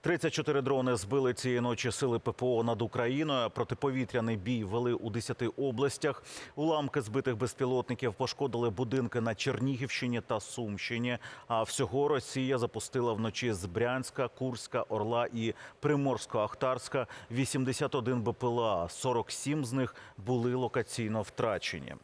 34 дрони збили цієї ночі сили ППО над Україною. Протиповітряний бій вели у 10 областях. Уламки збитих безпілотників пошкодили будинки на Чернігівщині та Сумщині. А всього Росія запустила вночі з Брянська, Курська, Орла і Приморсько-Ахтарська 81 БПЛА. 47 з них були локаційно втрачені.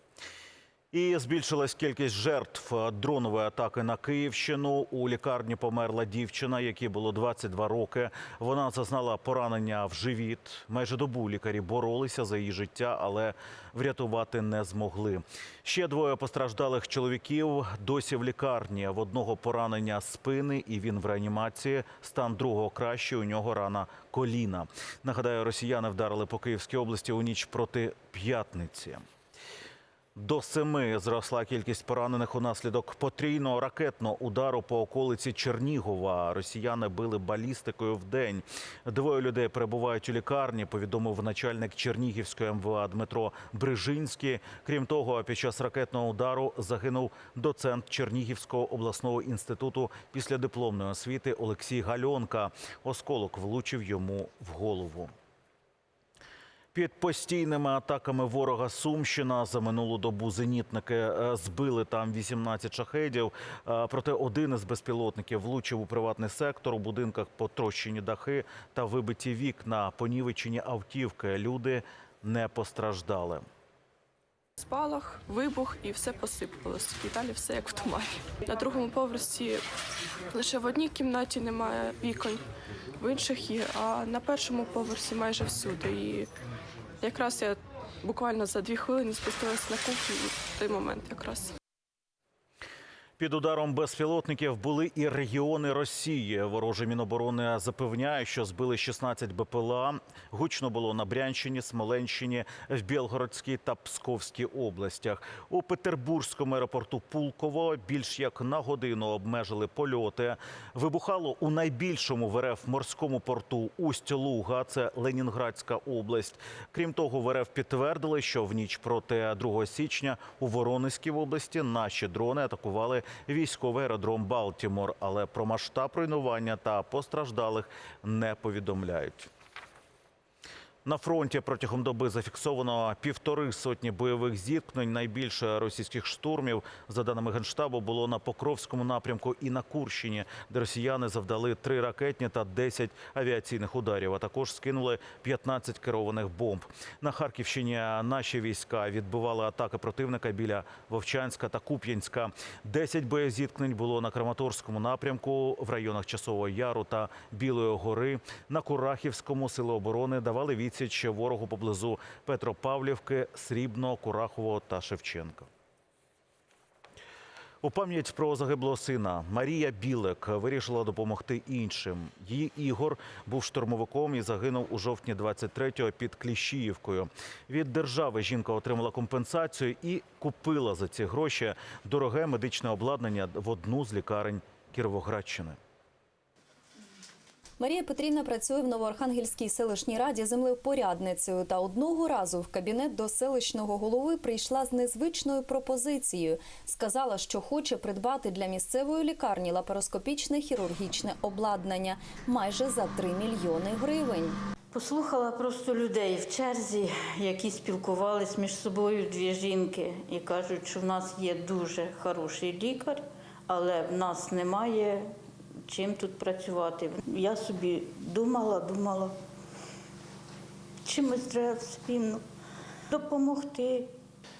І збільшилась кількість жертв дронової атаки на Київщину. У лікарні померла дівчина, якій було 22 роки. Вона зазнала поранення в живіт. Майже добу лікарі боролися за її життя, але врятувати не змогли. Ще двоє постраждалих чоловіків досі в лікарні. В одного поранення спини, і він в реанімації. Стан другого кращий. У нього рана коліна. Нагадаю, росіяни вдарили по Київській області у ніч проти п'ятниці. До семи зросла кількість поранених унаслідок потрійного ракетного удару по околиці Чернігова. Росіяни били балістикою в день. Двоє людей перебувають у лікарні. Повідомив начальник Чернігівської МВА Дмитро Брижинський. Крім того, під час ракетного удару загинув доцент Чернігівського обласного інституту після дипломної освіти Олексій Гальонка. Осколок влучив йому в голову. Під постійними атаками ворога Сумщина за минулу добу зенітники е, збили там 18 шахедів. Е, Проте один із безпілотників влучив у приватний сектор. У будинках потрощені дахи та вибиті вікна, понівечені автівки. Люди не постраждали. Спалах, вибух і все посипалось. І далі все як в тумані. На другому поверсі лише в одній кімнаті немає вікон, в інших є, а на першому поверсі майже всюди. І якраз я буквально за дві хвилини спустилася на кухню в той момент якраз. Під ударом безпілотників були і регіони Росії. Вороже Міноборони запевняє, що збили 16 БПЛА. Гучно було на Брянщині, Смоленщині, в Білгородській та Псковській областях. У Петербурзькому аеропорту Пулково більш як на годину обмежили польоти. Вибухало у найбільшому в РФ морському порту Усть-Луга, це Ленінградська область. Крім того, в РФ підтвердили, що в ніч проти 2 січня у Воронезькій області наші дрони атакували військовий аеродром Балтімор, але про масштаб руйнування та постраждалих не повідомляють. На фронті протягом доби зафіксовано півтори сотні бойових зіткнень. Найбільше російських штурмів, за даними генштабу, було на Покровському напрямку і на Курщині, де росіяни завдали три ракетні та 10 авіаційних ударів. А також скинули 15 керованих бомб. На Харківщині наші війська відбивали атаки противника біля Вовчанська та Куп'янська. 10 боєзіткнень було на Краматорському напрямку в районах Часового Яру та Білої гори. На Курахівському сили оборони давали відсіч ворогу поблизу Петропавлівки, Срібного, Курахового та Шевченка. У пам'ять про загиблого сина Марія Білек вирішила допомогти іншим. Її Ігор був штурмовиком і загинув у жовтні 23-го під Кліщіївкою. Від держави жінка отримала компенсацію і купила за ці гроші дороге медичне обладнання в одну з лікарень Кіровоградщини. Марія Петрівна працює в Новоархангельській селищній раді землеупорядницею. Та одного разу в кабінет до селищного голови прийшла з незвичною пропозицією. Сказала, що хоче придбати для місцевої лікарні лапароскопічне хірургічне обладнання майже за 3 мільйони гривень. Послухала просто людей в черзі, які спілкувались між собою дві жінки і кажуть, що в нас є дуже хороший лікар, але в нас немає чим тут працювати. Я собі думала, думала, чимось треба спільно допомогти.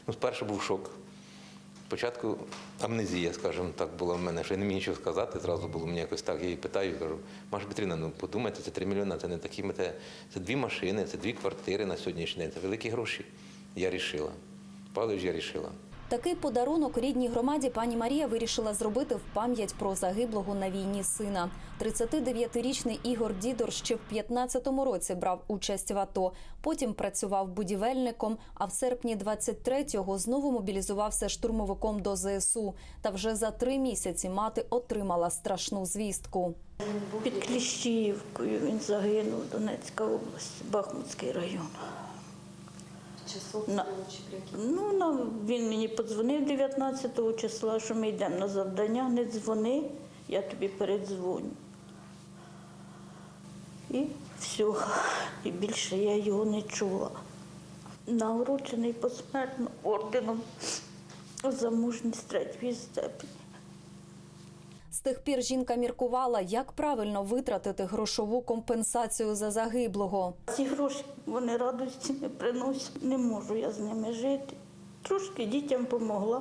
Ну, спершу був шок. Спочатку амнезія, скажімо так, була в мене, що я не міг нічого сказати. Зразу було мені якось так. Я її питаю, кажу, Маша Петрівна, ну подумайте, це 3 мільйони, це не такі мете. Це дві машини, це дві квартири на сьогоднішній день, це великі гроші. Я рішила. Павлович, я рішила. Такий подарунок рідній громаді пані Марія вирішила зробити в пам'ять про загиблого на війні сина. 39-річний Ігор Дідор ще в 15-му році брав участь в АТО. Потім працював будівельником. А в серпні 23-го знову мобілізувався штурмовиком до ЗСУ. Та вже за три місяці мати отримала страшну звістку. Під Кліщіївкою він загинув, Донецька область, Бахмутський район. Часов На- чи при яких? Ну, на, він мені подзвонив 19 числа, що ми йдемо на завдання, не дзвони, я тобі передзвоню. І все. І більше я його не чула. Нагороджений посмертно орденом за мужність третьої степені. З тих пір жінка міркувала, як правильно витратити грошову компенсацію за загиблого. Ці гроші вони радості не приносять. Не можу я з ними жити. Трошки дітям помогла.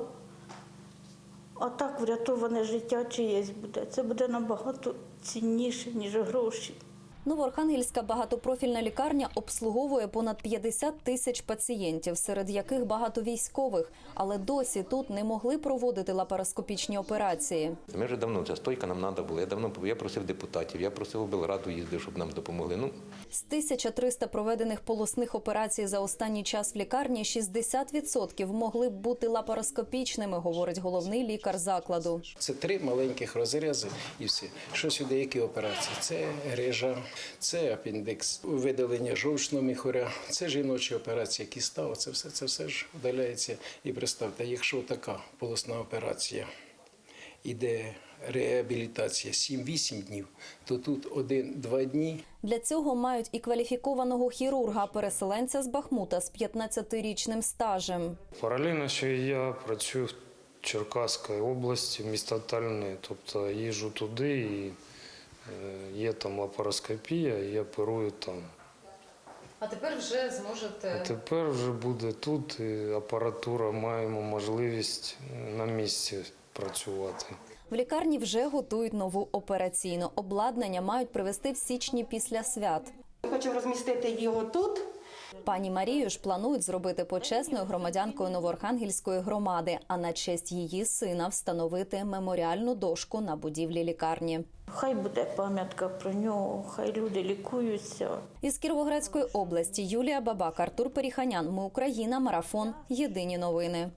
А так врятоване життя чиєсь буде. Це буде набагато цінніше, ніж гроші. Новоархангельська багатопрофільна лікарня обслуговує понад 50 тисяч пацієнтів, серед яких багато військових, але досі тут не могли проводити лапароскопічні операції. Ми вже давно ця стойка нам треба була. Я давно я просив депутатів, я просив облраду їздив, щоб нам допомогли. Ну З 1300 проведених полосних операцій за останній час в лікарні 60% могли б бути лапароскопічними, говорить головний лікар закладу. Це три маленьких розрізи і все. Що сюди, які операції? Це грижа, це апендикс, видалення жовчного міхуря, це жіночі операції, кіста, це все, це все ж удаляється. І представте, якщо така полосна операція іде реабілітація 7-8 днів, то тут 1-2 дні Для цього мають і кваліфікованого хірурга, переселенця з Бахмута з 15-річним стажем. Паралельно ще я працюю в Черкаській області, місто Тальне. Тобто їжджу туди і є там лапароскопія, і оперую там. А тепер вже зможете А тепер вже буде тут і апаратура, маємо можливість е, на місці працювати. В лікарні вже готують нову операційну. Обладнання мають привезти в січні після свят. Ми хочемо розмістити його тут. Пані Марію ж планують зробити почесною громадянкою Новоархангельської громади, а на честь її сина встановити меморіальну дошку на будівлі лікарні. Хай буде пам'ятка про нього, хай люди лікуються. Із Кіровоградської області Юлія Бабак, Артур Періханян. Ми Україна. Марафон. Єдині новини.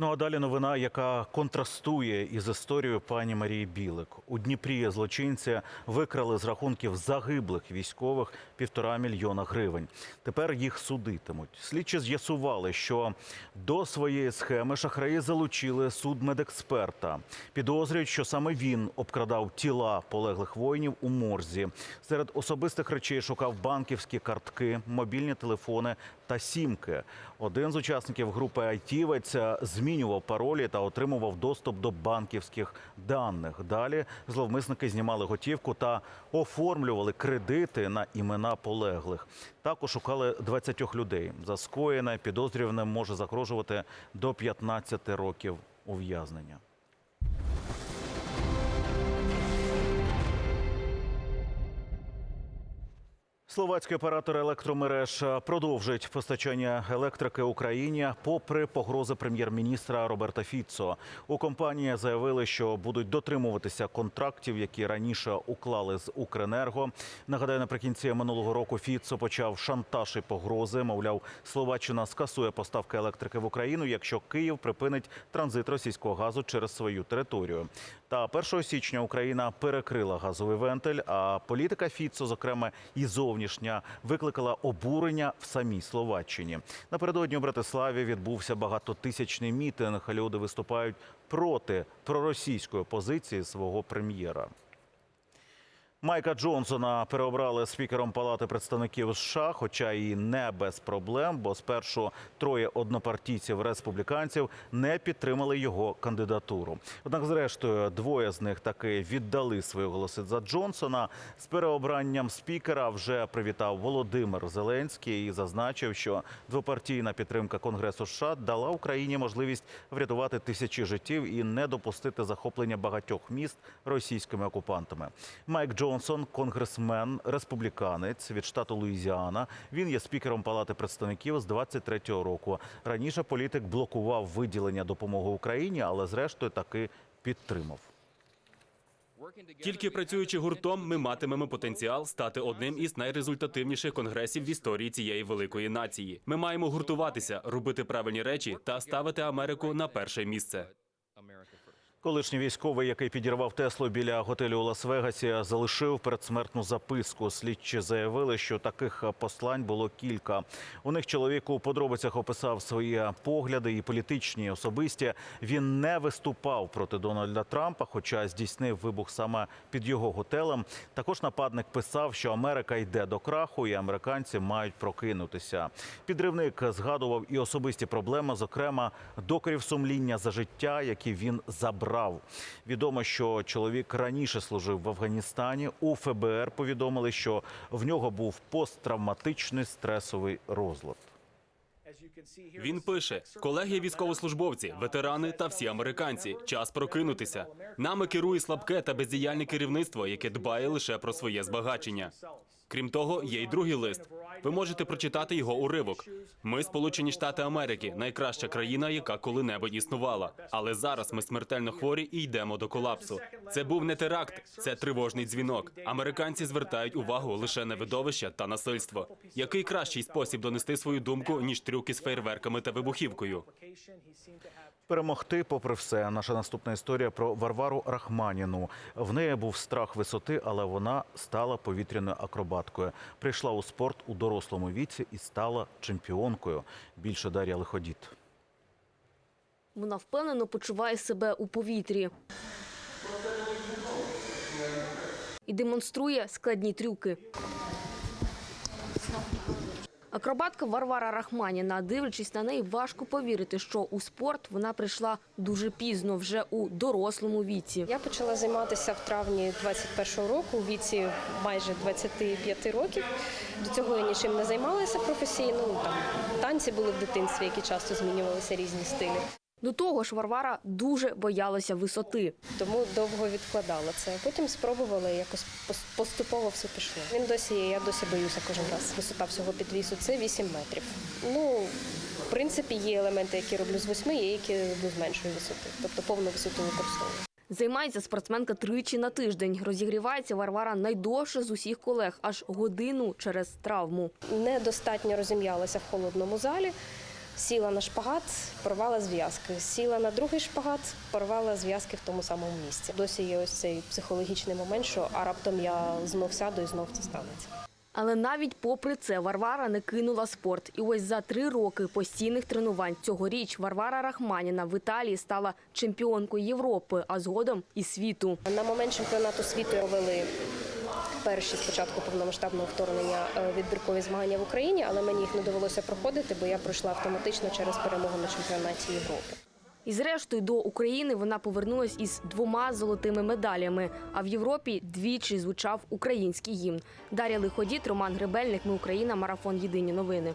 Ну а далі новина, яка контрастує із історією пані Марії Білик. У Дніпрі злочинці викрали з рахунків загиблих військових півтора мільйона гривень. Тепер їх судитимуть. Слідчі з'ясували, що до своєї схеми шахраї залучили судмедексперта. Підозрюють, що саме він обкрадав тіла полеглих воїнів у морзі. Серед особистих речей шукав банківські картки, мобільні телефони та сімки. Один з учасників групи айтівець змінював паролі та отримував доступ до банківських даних. Далі зловмисники знімали готівку та оформлювали кредити на імена полеглих. Також шукали 20 людей. За скоєне підозрюваним може загрожувати до 15 років ув'язнення. Словацький оператор електромереж продовжить постачання електрики Україні попри погрози прем'єр-міністра Роберта Фіцо. У компанії заявили, що будуть дотримуватися контрактів, які раніше уклали з Укренерго. Нагадаю, наприкінці минулого року Фіцо почав шантаж і погрози. Мовляв, Словаччина скасує поставки електрики в Україну, якщо Київ припинить транзит російського газу через свою територію. Та 1 січня Україна перекрила газовий вентиль. А політика Фіцо, зокрема і зовнішня, викликала обурення в самій Словаччині. Напередодні у Братиславі відбувся багатотисячний мітинг. Люди виступають проти проросійської позиції свого прем'єра. Майка Джонсона переобрали спікером Палати представників США, хоча і не без проблем, бо спершу троє однопартійців республіканців не підтримали його кандидатуру. Однак, зрештою, двоє з них таки віддали свої голоси за Джонсона. З переобранням спікера вже привітав Володимир Зеленський і зазначив, що двопартійна підтримка Конгресу США дала Україні можливість врятувати тисячі життів і не допустити захоплення багатьох міст російськими окупантами. Майк Джонсон, конгресмен, республіканець від штату Луїзіана. Він є спікером Палати представників з 23-го року. Раніше політик блокував виділення допомоги Україні, але зрештою таки підтримав. Тільки працюючи гуртом, ми матимемо потенціал стати одним із найрезультативніших конгресів в історії цієї великої нації. Ми маємо гуртуватися, робити правильні речі та ставити Америку на перше місце. Колишній військовий, який підірвав Теслу біля готелю у Лас-Вегасі, залишив передсмертну записку. Слідчі заявили, що таких послань було кілька. У них чоловік у подробицях описав свої погляди і політичні, і особисті. Він не виступав проти Дональда Трампа, хоча здійснив вибух саме під його готелем. Також нападник писав, що Америка йде до краху, і американці мають прокинутися. Підривник згадував і особисті проблеми, зокрема докорів сумління за життя, які він забрав. Відомо, що чоловік раніше служив в Афганістані. У ФБР повідомили, що в нього був посттравматичний стресовий розлад. Він пише: колеги військовослужбовці, ветерани та всі американці. Час прокинутися. Нами керує слабке та бездіяльне керівництво, яке дбає лише про своє збагачення. Крім того, є й другий лист. Ви можете прочитати його уривок. Ми Сполучені Штати Америки, найкраща країна, яка коли-небудь існувала. Але зараз ми смертельно хворі і йдемо до колапсу. Це був не теракт, це тривожний дзвінок. Американці звертають увагу лише на видовище та насильство. Який кращий спосіб донести свою думку ніж трюки з фейерверками та вибухівкою? Перемогти, попри все, наша наступна історія про Варвару Рахманіну. В неї був страх висоти, але вона стала повітряною акробаткою. Прийшла у спорт у дорослому віці і стала чемпіонкою. Більше Дар'я Лиходіт. Вона впевнено почуває себе у повітрі. І демонструє складні трюки. Акробатка Варвара Рахманіна, дивлячись на неї, важко повірити, що у спорт вона прийшла дуже пізно, вже у дорослому віці. Я почала займатися в травні 21-го року, у віці майже 25 років. До цього я нічим не займалася професійно. Ну, Там танці були в дитинстві, які часто змінювалися різні стилі. До того ж, Варвара дуже боялася висоти. Тому довго відкладала це. Потім спробувала якось поступово все пішло. Він досі є, я досі боюся кожен раз. Висота всього підвісу це 8 метрів. Ну, в принципі, є елементи, які роблю з 8, є які роблю з меншої висоти. Тобто повну висоту використовую. Займається спортсменка тричі на тиждень. Розігрівається Варвара найдовше з усіх колег, аж годину через травму. Недостатньо розім'ялася в холодному залі. Сіла на шпагат, порвала зв'язки. Сіла на другий шпагат, порвала зв'язки в тому самому місці. Досі є ось цей психологічний момент, що а раптом я знов сяду і знов це станеться. Але навіть попри це Варвара не кинула спорт. І ось за три роки постійних тренувань цьогоріч Варвара Рахманіна в Італії стала чемпіонкою Європи, а згодом і світу. На момент чемпіонату світу провели перші спочатку повномасштабного вторгнення е, відбіркові змагання в Україні, але мені їх не довелося проходити, бо я пройшла автоматично через перемогу на чемпіонаті Європи. І зрештою до України вона повернулась із двома золотими медалями. А в Європі двічі звучав український гімн. Дар'я Лиходіт, Роман Гребельник. Ми Україна. Марафон. Єдині новини.